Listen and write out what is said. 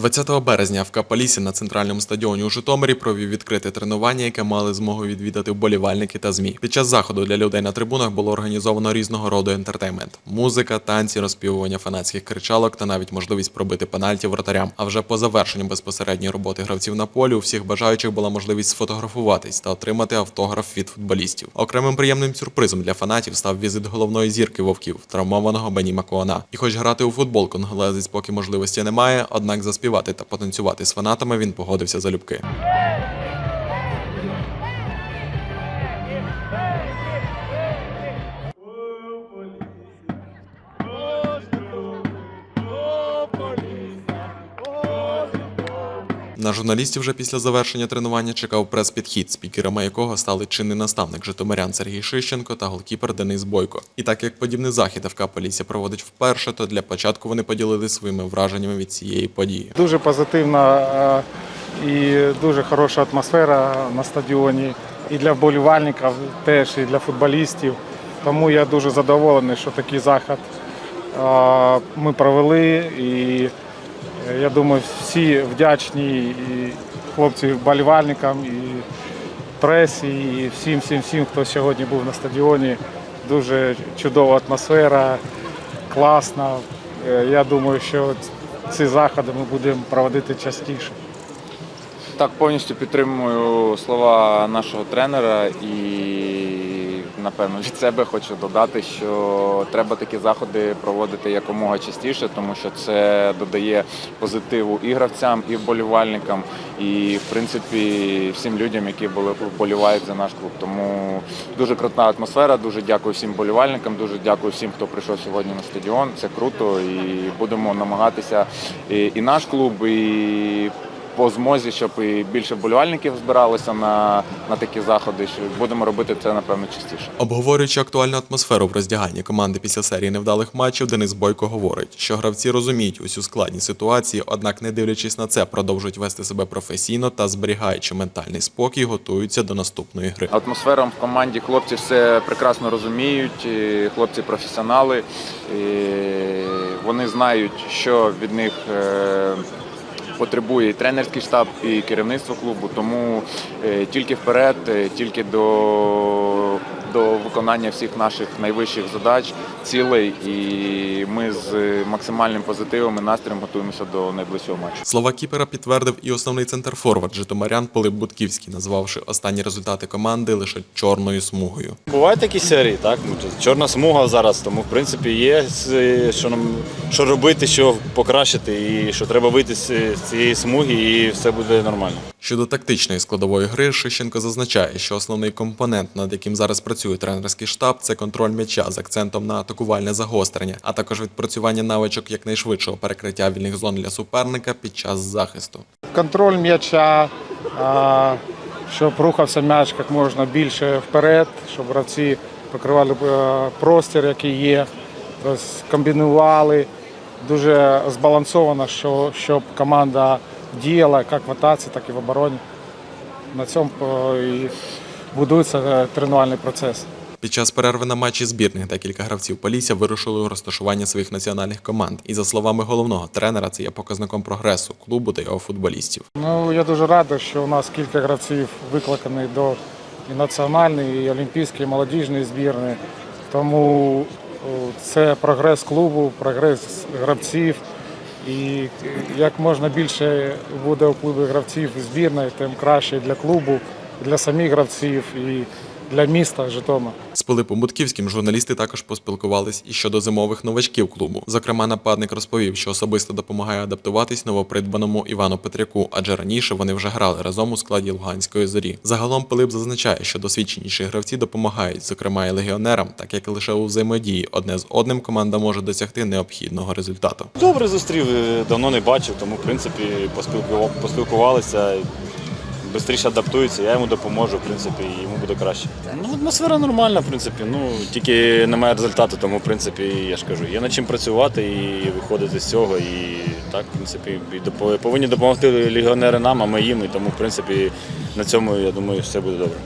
20 березня ФК Полісся на центральному стадіоні у Житомирі провів відкрите тренування, яке мали змогу відвідати вболівальники та змі. Під час заходу для людей на трибунах було організовано різного роду ентертеймент: музика, танці, розпівування фанатських кричалок та навіть можливість пробити пенальті вратарям. А вже по завершенню безпосередньої роботи гравців на полі у всіх бажаючих була можливість сфотографуватись та отримати автограф від футболістів. Окремим приємним сюрпризом для фанатів став візит головної зірки вовків, травмованого Бені Макуана. І хоч грати у футбол конголезець поки можливості немає, однак заспівати та потанцювати з фанатами він погодився залюбки. На журналістів вже після завершення тренування чекав прес-підхід, спікерами якого стали чинний наставник Житомирян Сергій Шищенко та голкіпер Денис Бойко. І так як подібний захід ФК Полісся проводить вперше, то для початку вони поділилися своїми враженнями від цієї події. Дуже позитивна е, і дуже хороша атмосфера на стадіоні і для вболівальників, теж і для футболістів. Тому я дуже задоволений, що такий захід е, ми провели. І я думаю, всі вдячні і хлопцям, вболівальникам, і пресі, і всім, всім, всім, хто сьогодні був на стадіоні. Дуже чудова атмосфера, класна. Е, Я думаю, що ці заходи ми будемо проводити частіше. Так, повністю підтримую слова нашого тренера і напевно від себе хочу додати, що треба такі заходи проводити якомога частіше, тому що це додає позитиву і гравцям, і вболівальникам, і в принципі всім людям, які були вболівають за наш клуб. Тому дуже крута атмосфера. Дуже дякую всім вболівальникам, дуже дякую всім, хто прийшов сьогодні на стадіон. Це круто, і будемо намагатися і, і наш клуб, і по змозі, щоб і більше вболівальників збиралося на, на такі заходи. Що будемо робити це напевно частіше. Обговорюючи актуальну атмосферу в роздяганні команди після серії невдалих матчів, Денис Бойко говорить, що гравці розуміють усю складність ситуації, однак, не дивлячись на це, продовжують вести себе професійно та зберігаючи ментальний спокій, готуються до наступної гри. Атмосфера в команді хлопці все прекрасно розуміють. і Хлопці професіонали. і Вони знають, що від них. Потребує і тренерський штаб, і керівництво клубу, тому е, тільки вперед, е, тільки до, до виконання всіх наших найвищих задач, цілей, і ми з максимальним позитивом і настроєм готуємося до найближчого матчу. Слова кіпера підтвердив і основний центр форвард Житомирян Пилип Будківський, назвавши останні результати команди лише чорною смугою. Бувають такі серії, так. Ну, Чорна смуга зараз, тому в принципі є що нам що робити, що покращити, і що треба вийти з з цієї смуги, і все буде нормально. Щодо тактичної складової гри, Шищенко зазначає, що основний компонент, над яким зараз працює тренерський штаб, це контроль м'яча з акцентом на атакувальне загострення, а також відпрацювання навичок якнайшвидшого перекриття вільних зон для суперника під час захисту. контроль м'яча, щоб рухався м'яч як можна більше вперед, щоб гравці покривали е, простір, який є, тобто комбінували дуже збалансовано, щоб команда діяла як в атаці, так і в обороні. На цьому е, і будується е, тренувальний процес. Під час перерви на матчі збірних декілька гравців Полісся вирушили у розташування своїх національних команд. І за словами головного тренера, це є показником прогресу клубу та його футболістів. Ну, я дуже радий, що у нас кілька гравців викликані до і національної, і олімпійської, і молодіжної збірної. Тому це прогрес клубу, прогрес гравців. І як можна більше буде у клубі гравців збірної, тим краще для клубу, для самих гравців, і для міста Житомир. З Пилипом Будківським журналісти також поспілкувались і щодо зимових новачків клубу. Зокрема, нападник розповів, що особисто допомагає адаптуватись новопридбаному Івану Петряку, адже раніше вони вже грали разом у складі Луганської зорі. Загалом Пилип зазначає, що досвідченіші гравці допомагають, зокрема і легіонерам, так як лише у взаємодії одне з одним команда може досягти необхідного результату. Добре зустрів, давно не бачив, тому в принципі поспілкувалися. Бистріше адаптується, я йому допоможу, в принципі, і йому буде краще. Ну, атмосфера нормальна, в принципі. Ну, тільки немає результату, тому в принципі, я ж кажу, є над чим працювати і виходити з цього. І так, в принципі, повинні допомогти легіонери нам, а ми їм. І тому, в принципі, на цьому, я думаю, все буде добре.